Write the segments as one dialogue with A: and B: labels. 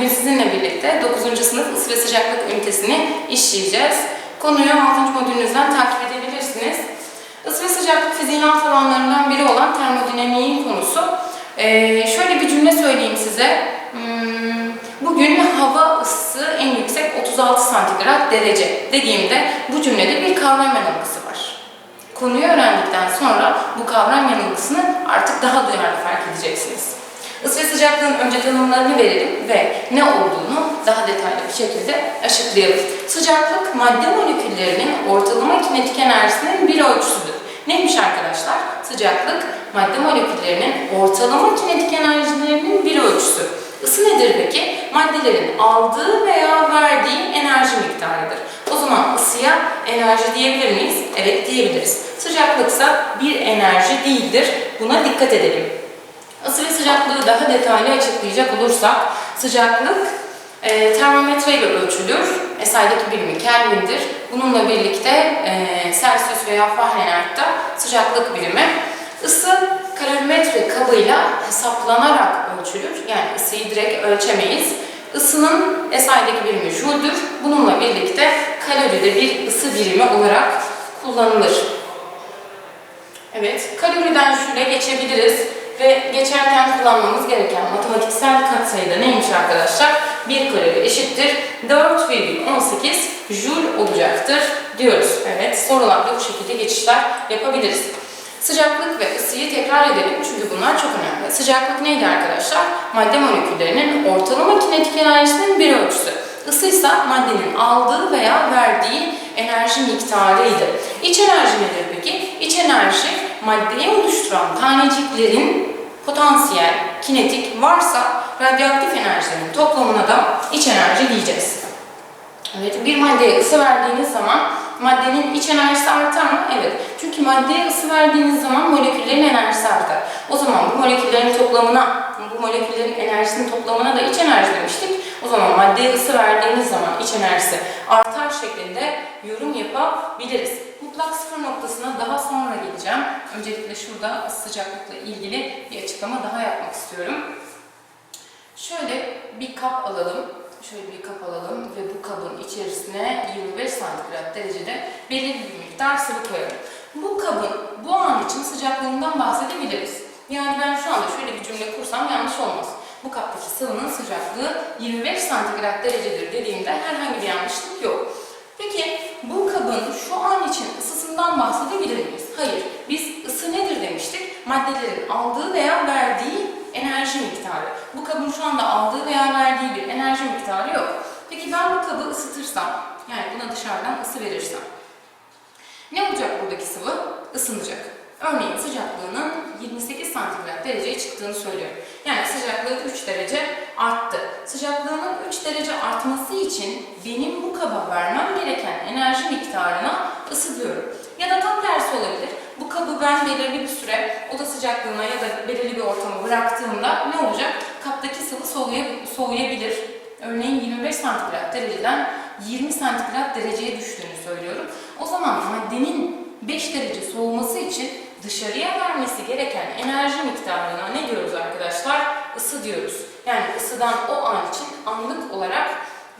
A: Bugün sizinle birlikte 9. sınıf ısı ve sıcaklık ünitesini işleyeceğiz. Konuyu 6. modülünüzden takip edebilirsiniz. Isı ve sıcaklık fiziğin alt alanlarından biri olan termodinamiğin konusu. Ee, şöyle bir cümle söyleyeyim size. Hmm, Bugün hava ısısı en yüksek 36 santigrat derece dediğimde bu cümlede bir kavram yanılgısı var. Konuyu öğrendikten sonra bu kavram yanılgısını artık daha duyarlı fark edeceksiniz. Isı ve sıcaklığın önce tanımlarını verelim ve ne olduğunu daha detaylı bir şekilde açıklayalım. Sıcaklık madde moleküllerinin ortalama kinetik enerjisinin bir ölçüsüdür. Neymiş arkadaşlar? Sıcaklık madde moleküllerinin ortalama kinetik enerjilerinin bir ölçüsü. Isı nedir peki? Maddelerin aldığı veya verdiği enerji miktarıdır. O zaman ısıya enerji diyebilir miyiz? Evet diyebiliriz. Sıcaklıksa bir enerji değildir. Buna dikkat edelim. Isı sıcaklığı daha detaylı açıklayacak olursak, sıcaklık e, termometre ile ölçülür. SI'deki birimi Kelvin'dir. Bununla birlikte e, Celsius veya Fahrenheit'ta sıcaklık birimi. Isı kalorimetre kabıyla hesaplanarak ölçülür. Yani ısıyı direkt ölçemeyiz. Isının SI'deki birimi Joule'dur. Bununla birlikte kalori de bir ısı birimi olarak kullanılır. Evet, kaloriden şöyle geçebiliriz ve geçerken kullanmamız gereken matematiksel katsayı da neymiş arkadaşlar? 1 kalori eşittir 4,18 joule olacaktır diyoruz. Evet, sorularda bu şekilde geçişler yapabiliriz. Sıcaklık ve ısıyı tekrar edelim çünkü bunlar çok önemli. Sıcaklık neydi arkadaşlar? Madde moleküllerinin ortalama kinetik enerjisinin bir ölçüsü. Isı ise maddenin aldığı veya verdiği enerji miktarıydı. İç enerji nedir peki? İç enerji maddeyi oluşturan taneciklerin potansiyel, kinetik varsa radyoaktif enerjilerin toplamına da iç enerji diyeceğiz. Evet, bir maddeye ısı verdiğiniz zaman maddenin iç enerjisi artar mı? Evet. Çünkü maddeye ısı verdiğiniz zaman moleküllerin enerjisi artar. O zaman bu moleküllerin toplamına, bu moleküllerin enerjisinin toplamına da iç enerji demiştik. O zaman maddeye ısı verdiğiniz zaman iç enerjisi artar şeklinde yorum yapabiliriz. Mutlak sıfır noktasına daha sonra geleceğim. Öncelikle şurada sıcaklıkla ilgili bir açıklama daha yapmak istiyorum. Şöyle bir kap alalım. Şöyle bir kap alalım ve bu kabın içerisine 25 santigrat derecede belirli bir miktar sıvı koyalım. Bu kabın bu an için sıcaklığından bahsedebiliriz. Yani ben şu anda şöyle bir cümle kursam yanlış olmaz. Bu kaptaki sıvının sıcaklığı 25 santigrat derecedir dediğimde herhangi bir yanlışlık yok. Peki bu kabın şu an için ısısından bahsedebilir miyiz? Hayır. Biz ısı nedir demiştik? Maddelerin aldığı veya verdiği enerji miktarı. Bu kabın şu anda aldığı veya verdiği bir enerji miktarı yok. Peki ben bu kabı ısıtırsam, yani buna dışarıdan ısı verirsem, ne olacak buradaki sıvı? Isınacak. Örneğin sıcaklığının 28 santigrat dereceye çıktığını söylüyorum. Yani sıcaklığı 3 derece arttı. Sıcaklığının 3 derece artması için benim bu kaba vermem gereken enerji miktarına ısı diyorum. Ya da tam tersi olabilir. Bu kabı ben belirli bir süre oda sıcaklığına ya da belirli bir ortama bıraktığımda ne olacak? Kaptaki sıvı soğuya- soğuyabilir. Örneğin 25 santigrat dereceden 20 santigrat dereceye düştüğünü söylüyorum. O zaman maddenin 5 derece soğuması için dışarıya vermesi gereken enerji miktarına ne diyoruz arkadaşlar? Isı diyoruz. Yani ısıdan o an için anlık olarak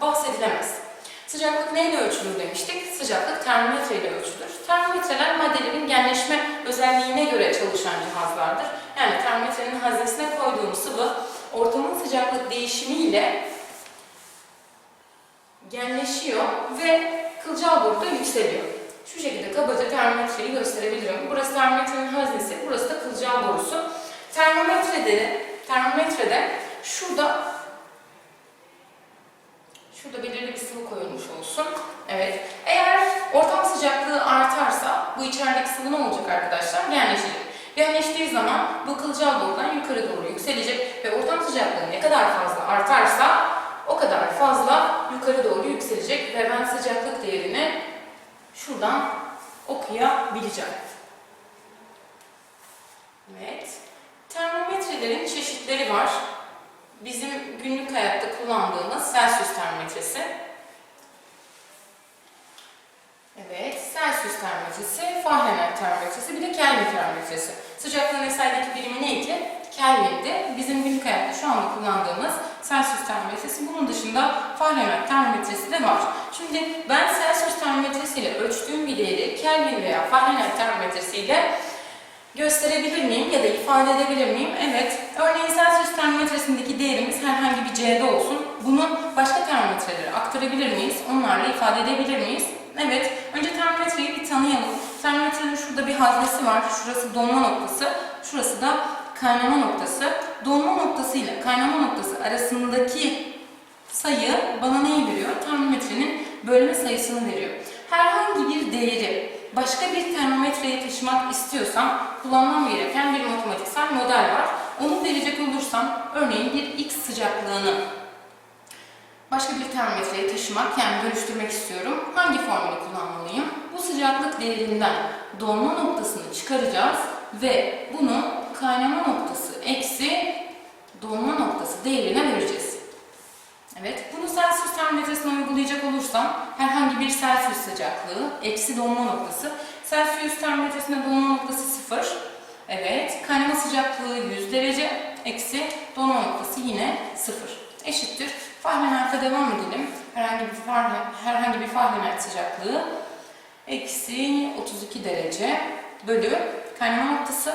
A: bahsedilemez. Sıcaklık neyle ölçülür demiştik? Sıcaklık termometre ile ölçülür. Termometreler maddelerin genleşme özelliğine göre çalışan cihazlardır. Yani termometrenin haznesine koyduğum sıvı ortamın sıcaklık değişimiyle genleşiyor ve kılcal boruda yükseliyor. Şu şekilde kabaca termometreyi gösterebilirim. Burası termometrenin haznesi, burası da kılcal borusu. Termometrede, termometrede şurada şurada belirli bir sıvı koyulmuş olsun. Evet. Eğer ortam sıcaklığı artarsa bu içerideki sıvı ne olacak arkadaşlar? Genleşecek. Genleştiği zaman bu kılcal borudan yukarı doğru yükselecek ve ortam sıcaklığı ne kadar fazla artarsa o kadar fazla yukarı doğru yükselecek ve ben sıcaklık değerini şuradan okuyabileceğim. Evet. Termometrelerin çeşitleri var. Bizim günlük hayatta kullandığımız Celsius termometresi. Evet, Celsius termometresi, Fahrenheit termometresi, bir de Kelvin termometresi. Sıcaklığın esaydaki birimi neydi? Kelvin'di. Bizim günlük hayatta şu anda kullandığımız Celsius termometresi. Bunun dışında Fahrenheit termometresi de var. Şimdi ben Celsius termometresiyle ölçtüğüm bir değeri Kelvin veya Fahrenheit termometresiyle gösterebilir miyim ya da ifade edebilir miyim? Evet. Örneğin Celsius termometresindeki değerimiz herhangi bir C'de olsun. Bunu başka termometrelere aktarabilir miyiz? Onlarla ifade edebilir miyiz? Evet. Önce termometreyi bir tanıyalım. Termometrenin şurada bir haznesi var. Şurası donma noktası. Şurası da kaynama noktası. Donma noktası ile kaynama noktası arasındaki sayı bana neyi veriyor? Termometrenin bölme sayısını veriyor. Herhangi bir değeri başka bir termometreye taşımak istiyorsam kullanmam gereken bir matematiksel model var. Onu verecek olursam örneğin bir x sıcaklığını başka bir termometreye taşımak yani dönüştürmek istiyorum. Hangi formülü kullanmalıyım? Bu sıcaklık değerinden donma noktasını çıkaracağız ve bunu kaynama noktası eksi donma noktası değerine vereceğiz. Evet, bunu Celsius termometresine uygulayacak olursam herhangi bir Celsius sıcaklığı eksi donma noktası. Celsius termometresinde donma noktası 0. Evet, kaynama sıcaklığı 100 derece eksi donma noktası yine 0. Eşittir. Fahrenheit'e devam edelim. Herhangi bir Fahrenheit, herhangi bir Fahrenheit sıcaklığı eksi 32 derece bölü kaynama noktası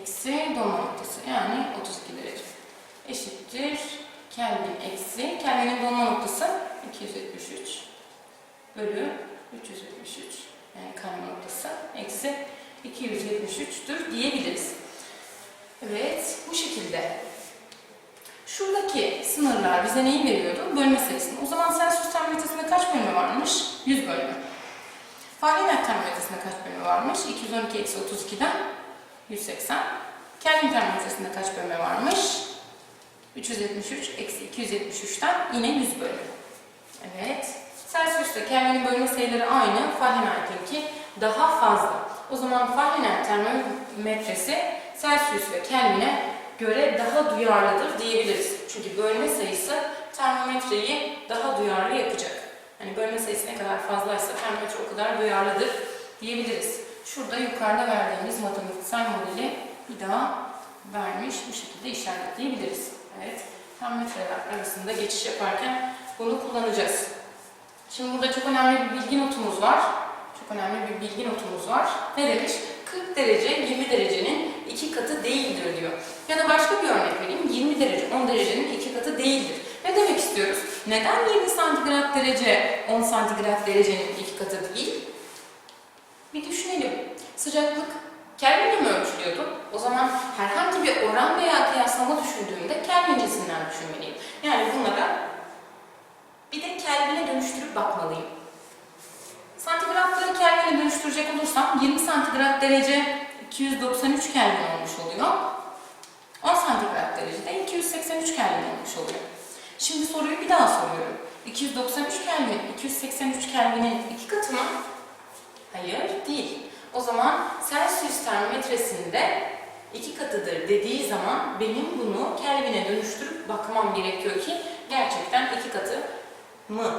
A: eksi donma noktası yani 32 derece eşittir Kelvin eksi Kelvin'in donma noktası 273 bölü 373 yani kaynama noktası eksi 273'tür diyebiliriz. Evet bu şekilde. Şuradaki sınırlar bize neyi veriyordu? Bölme sayısını. O zaman Celsius termometresinde kaç bölme varmış? 100 bölme. Fahrenheit termometresinde kaç bölme varmış? 212 eksi 32'den 180. Kelvin termometresinde kaç bölme varmış? 373 eksi 273'ten yine 100 bölme. Evet. Celsius'ta Kelvin'in bölme sayıları aynı. Fahrenheit'inki daha fazla. O zaman Fahrenheit termometresi Celsius ve Kelvin'e göre daha duyarlıdır diyebiliriz. Çünkü bölme sayısı termometreyi daha duyarlı yapacak. Hani bölme sayısı ne kadar fazlaysa termometre o kadar duyarlıdır diyebiliriz. Şurada yukarıda verdiğimiz matematiksel modeli bir daha vermiş bu şekilde işaretleyebiliriz. Evet, termometreler arasında geçiş yaparken bunu kullanacağız. Şimdi burada çok önemli bir bilgi notumuz var. Çok önemli bir bilgi notumuz var. Ne demiş? 40 derece 20 derecenin iki katı değildir diyor. Ya da başka bir örnek vereyim. 20 derece 10 derecenin iki katı değildir. Ne demek istiyoruz? Neden 20 santigrat derece 10 santigrat derecenin iki katı değil? Bir düşünelim. Sıcaklık Kelvin'le mi ölçülüyordu? O zaman herhangi bir oran veya kıyaslama düşündüğümde Düşünmeliyim. Yani bunlara bir de Kelvin'e dönüştürüp bakmalıyım. Santigratları Kelvin'e dönüştürecek olursam 20 santigrat derece 293 Kelvin olmuş oluyor. 10 santigrat derecede 283 Kelvin olmuş oluyor. Şimdi soruyu bir daha soruyorum. 293 Kelvin, 283 Kelvin'in iki katı mı? Hayır, değil. O zaman Celsius termometresinde iki katıdır dediği zaman benim bunu Kelvin'e dönüştürüp bakmam gerekiyor ki gerçekten iki katı mı?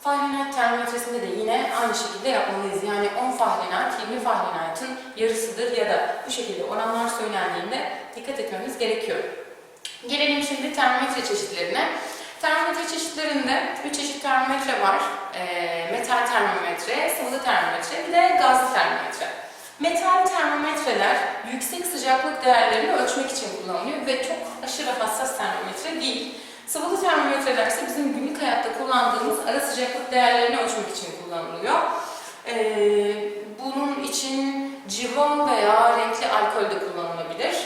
A: Fahrenheit termometresinde de yine aynı şekilde yapmalıyız. Yani 10 Fahrenheit 20 Fahrenheit'ın yarısıdır ya da bu şekilde oranlar söylendiğinde dikkat etmemiz gerekiyor. Gelelim şimdi termometre çeşitlerine. Termometre çeşitlerinde 3 çeşit termometre var. E, metal termometre, sıvı termometre, bir de gazlı termometre. Metal termometreler yüksek sıcaklık değerlerini ölçmek için kullanılıyor ve çok aşırı hassas termometre değil. Sıvılı termometreler ise bizim günlük hayatta kullandığımız ara sıcaklık değerlerini ölçmek için kullanılıyor. Ee, bunun için civon veya renkli alkol de kullanılabilir.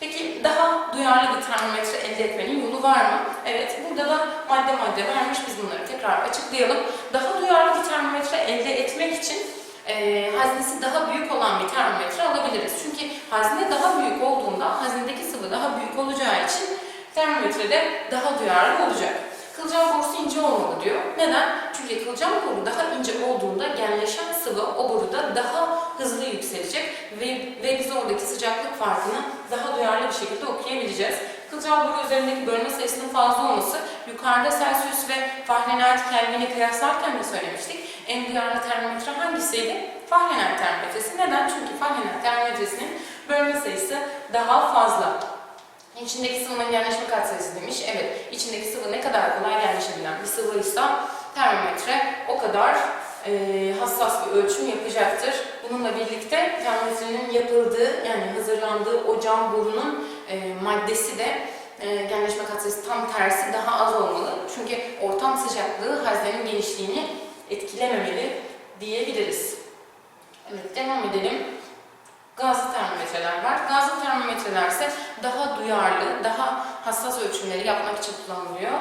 A: Peki daha duyarlı bir termometre elde etmenin yolu var mı? Evet, burada da madde madde vermiş. Biz bunları tekrar açıklayalım. Daha duyarlı bir termometre elde etmek için e, haznesi daha büyük olan bir termometre alabiliriz. Çünkü hazne daha büyük olduğunda haznedeki sıvı daha büyük olacağı için termometrede daha duyarlı olacak. Kılcal borusu ince olmalı diyor. Neden? Çünkü kılcal boru daha ince olduğunda genleşen sıvı o boruda daha hızlı yükselecek ve, ve biz oradaki sıcaklık farkını daha duyarlı bir şekilde okuyabileceğiz. Kılcal boru üzerindeki bölme sayısının fazla olması yukarıda Celsius ve Fahrenheit Kelvin'i kıyaslarken de söylemiştik. En duyarlı termometre hangisiydi? Fahrenheit termometresi. Neden? Çünkü Fahrenheit termometresinin bölme sayısı daha fazla. İçindeki sıvının yerleşme katsayısı demiş. Evet, içindeki sıvı ne kadar kolay yerleşebilen bir sıvıysa termometre o kadar e, hassas bir ölçüm yapacaktır. Bununla birlikte termometrenin yapıldığı yani hazırlandığı o cam borunun e, maddesi de e, genleşme katsayısı tam tersi daha az olmalı. Çünkü ortam sıcaklığı haznenin genişliğini etkilememeli diyebiliriz. Evet devam edelim. Gazlı termometreler var. Gazlı termometreler ise daha duyarlı, daha hassas ölçümleri yapmak için kullanılıyor.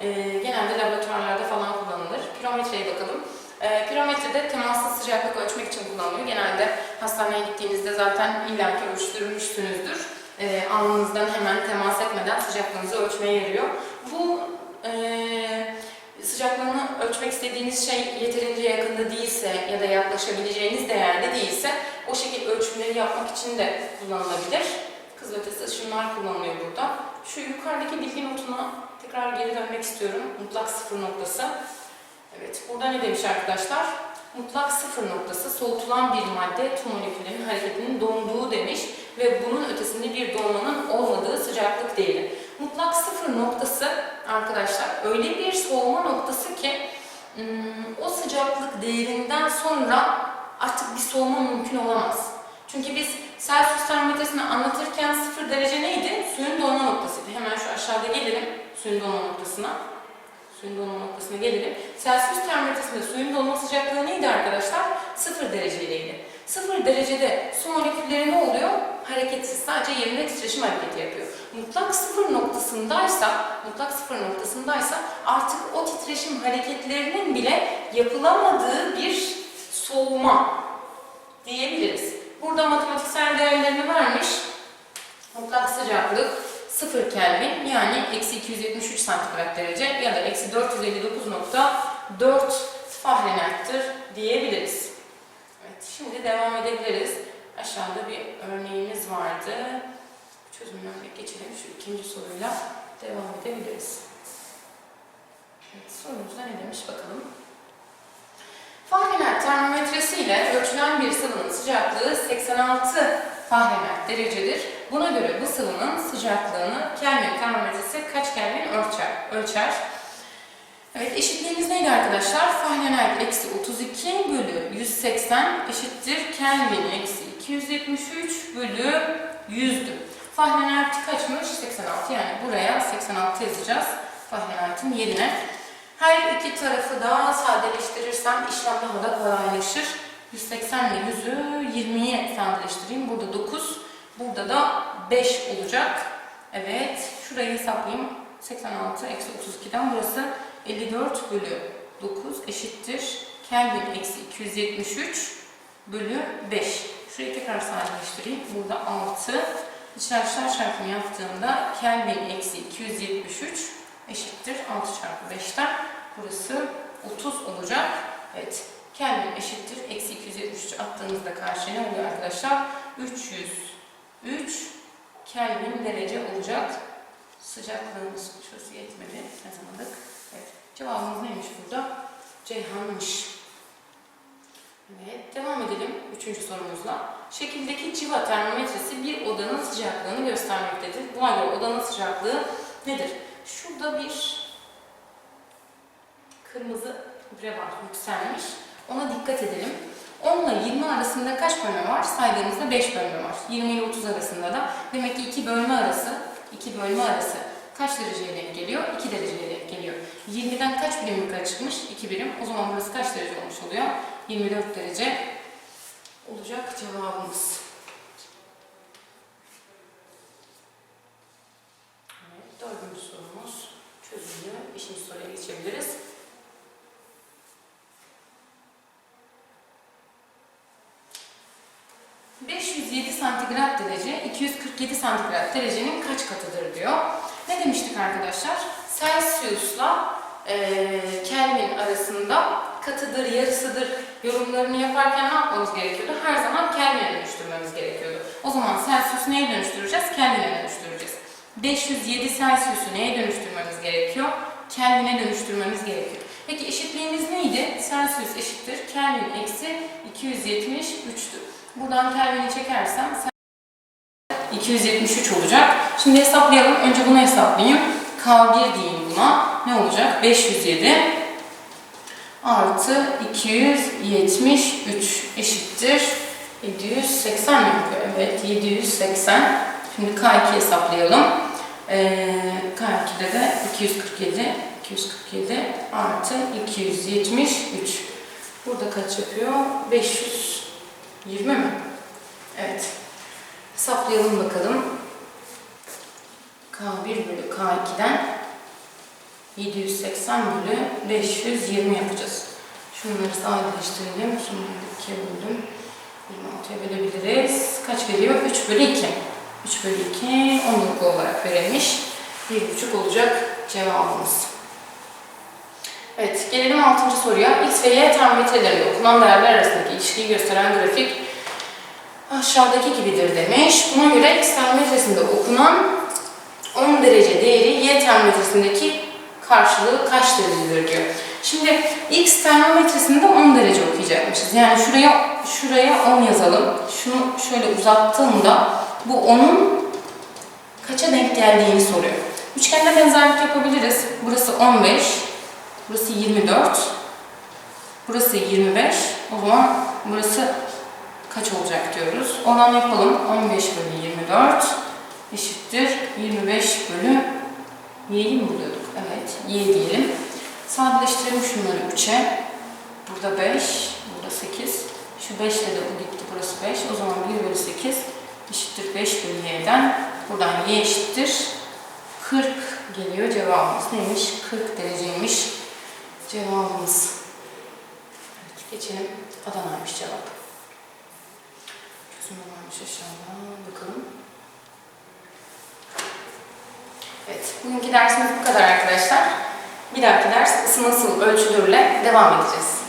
A: Ee, genelde laboratuvarlarda falan kullanılır. Pirometreye bakalım. Ee, pirometrede temaslı sıcaklık ölçmek için kullanılıyor. Genelde hastaneye gittiğinizde zaten illaki ölçtürmüşsünüzdür. Ee, alnınızdan hemen temas etmeden sıcaklığınızı ölçmeye yarıyor. Bu e, sıcaklığını ölçmek istediğiniz şey yeterince yakında değilse ya da yaklaşabileceğiniz değerde değilse o şekilde ölçümleri yapmak için de kullanılabilir. Kızılötesi ışınlar kullanılıyor burada. Şu yukarıdaki bilgi notuna tekrar geri dönmek istiyorum. Mutlak sıfır noktası. Evet, burada ne demiş arkadaşlar? Mutlak sıfır noktası soğutulan bir madde tüm moleküllerin hareketinin donduğu demiş ve bunun ötesinde bir donmanın olmadığı sıcaklık değeri. Mutlak sıfır noktası arkadaşlar öyle bir soğuma noktası ki ım, o sıcaklık değerinden sonra artık bir soğuma mümkün olamaz. Çünkü biz Celsius termometresini anlatırken sıfır derece neydi? Suyun donma noktasıydı. Hemen şu aşağıda gelelim suyun donma noktasına. Suyun donma noktasına gelelim. Celsius termometresinde suyun donma sıcaklığı neydi arkadaşlar? Sıfır dereceydi. Sıfır derecede su molekülleri ne oluyor? Hareketsiz. Sadece yerinde titreşim hareketi yapıyor. Mutlak sıfır noktasındaysa, mutlak sıfır noktasındaysa artık o titreşim hareketlerinin bile yapılamadığı bir soğuma diyebiliriz. Burada matematiksel değerlerini vermiş. Mutlak sıcaklık 0 Kelvin yani eksi 273 santigrat derece ya da eksi 459.4 Fahrenheit'tir diyebiliriz. Evet, şimdi devam edebiliriz. Aşağıda bir örneğimiz vardı. Çözümlerine geçelim. Şu ikinci soruyla devam edebiliriz. Evet, sorumuzda ne demiş bakalım. Fahrenheit termometresi ile ölçülen bir sıvının sıcaklığı 86 Fahrenheit derecedir. Buna göre bu sıvının sıcaklığını Kelvin termometresi kaç Kelvin ölçer? ölçer? Evet eşitliğimiz neydi arkadaşlar? Fahrenheit eksi 32 bölü 180 eşittir Kelvin eksi 273 bölü 100'dü. Fahrenheit kaçmış? 86 yani buraya 86 yazacağız Fahrenheit'in yerine. Her iki tarafı da sadeleştirirsem işlem daha da kolaylaşır. 180 ile 100'ü 20'ye sadeleştireyim. Burada 9, burada da 5 olacak. Evet, şurayı hesaplayayım. 86 eksi 32'den burası 54 bölü 9 eşittir. Kelvin eksi 273 bölü 5. Şurayı tekrar sadeleştireyim. Burada 6. İçler çarpımı yaptığımda Kelvin eksi 273 eşittir 6 çarpı 5'ten. Burası 30 olacak. Evet. Kelvin eşittir. Eksi 273 attığımızda karşıya ne oluyor arkadaşlar? 303 Kelvin derece olacak. Sıcaklığımız şurası yetmedi. Yazamadık. Evet. Cevabımız neymiş burada? Ceyhan'mış. Evet. Devam edelim. Üçüncü sorumuzla. Şekildeki civa termometresi bir odanın sıcaklığını göstermektedir. Buna göre odanın sıcaklığı nedir? Şurada bir kırmızı bre var, yükselmiş. Ona dikkat edelim. 10 ile 20 arasında kaç bölme var? Saydığımızda 5 bölme var. 20 ile 30 arasında da. Demek ki 2 bölme arası, 2 bölme arası kaç dereceye denk geliyor? 2 dereceye denk geliyor. 20'den kaç birim yukarı çıkmış? 2 birim. O zaman burası kaç derece olmuş oluyor? 24 derece olacak cevabımız. Evet, dördüncü sorumuz çözümlü. Beşinci soruya geçebiliriz. ...507 santigrat derece, 247 santigrat derecenin kaç katıdır diyor. Ne demiştik arkadaşlar? Celsius'la e, Kelvin arasında katıdır, yarısıdır yorumlarını yaparken ne yapmamız gerekiyordu? Her zaman Kelvin'e dönüştürmemiz gerekiyordu. O zaman Celsius'u neye dönüştüreceğiz? Kelvin'e dönüştüreceğiz. 507 Celsius'u neye dönüştürmemiz gerekiyor? Kelvin'e dönüştürmemiz gerekiyor. Peki eşitliğimiz neydi? Celsius eşittir Kelvin eksi 273'tü. Buradan Kelvin'i çekersem 273 olacak. Şimdi hesaplayalım. Önce bunu hesaplayayım. K1 diyeyim buna. Ne olacak? 507 artı 273 eşittir 780 mi yapıyor? Evet 780. Şimdi K2 hesaplayalım. Ee, K2'de de 247 247 artı 273. Burada kaç yapıyor? 520 mi? Evet. Hesaplayalım bakalım. K1 bölü K2'den 780 bölü 520 yapacağız. Şunları sadeleştirelim. Şunları 2'ye böldüm. 26'ya bölebiliriz. Kaç veriyor? 3 bölü 2. 3 bölü 2 onluk olarak verilmiş. 1,5 olacak cevabımız. Evet, gelelim 6. soruya. X ve Y termometrelerinde okunan değerler arasındaki ilişkiyi gösteren grafik aşağıdaki gibidir demiş. Buna göre X termometresinde okunan 10 derece değeri Y termometresindeki karşılığı kaç derecedir diyor. Şimdi X termometresinde 10 derece okuyacakmışız. Yani şuraya şuraya 10 yazalım. Şunu şöyle uzattığımda bu 10'un kaça denk geldiğini soruyor. Üçgende benzerlik yapabiliriz. Burası 15, burası 24, burası 25. O zaman burası kaç olacak diyoruz. Oran yapalım. 15 bölü 24 eşittir 25 bölü y'yi mi buluyorduk? Evet, y diyelim. Sadeleştirelim şunları 3'e. Burada 5, burada 8. Şu 5 ile de bu gitti, burası 5. O zaman 1 bölü 8 eşittir 5 bölü y'den. Buradan y eşittir 40 geliyor cevabımız. Neymiş? 40 dereceymiş cevabımız. Geçelim. Adana'ymış cevap. Çözümü varmış aşağıda. Bakalım. Evet, bugünkü dersimiz bu kadar arkadaşlar. Bir dahaki ders ısı nasıl ölçülürle devam edeceğiz.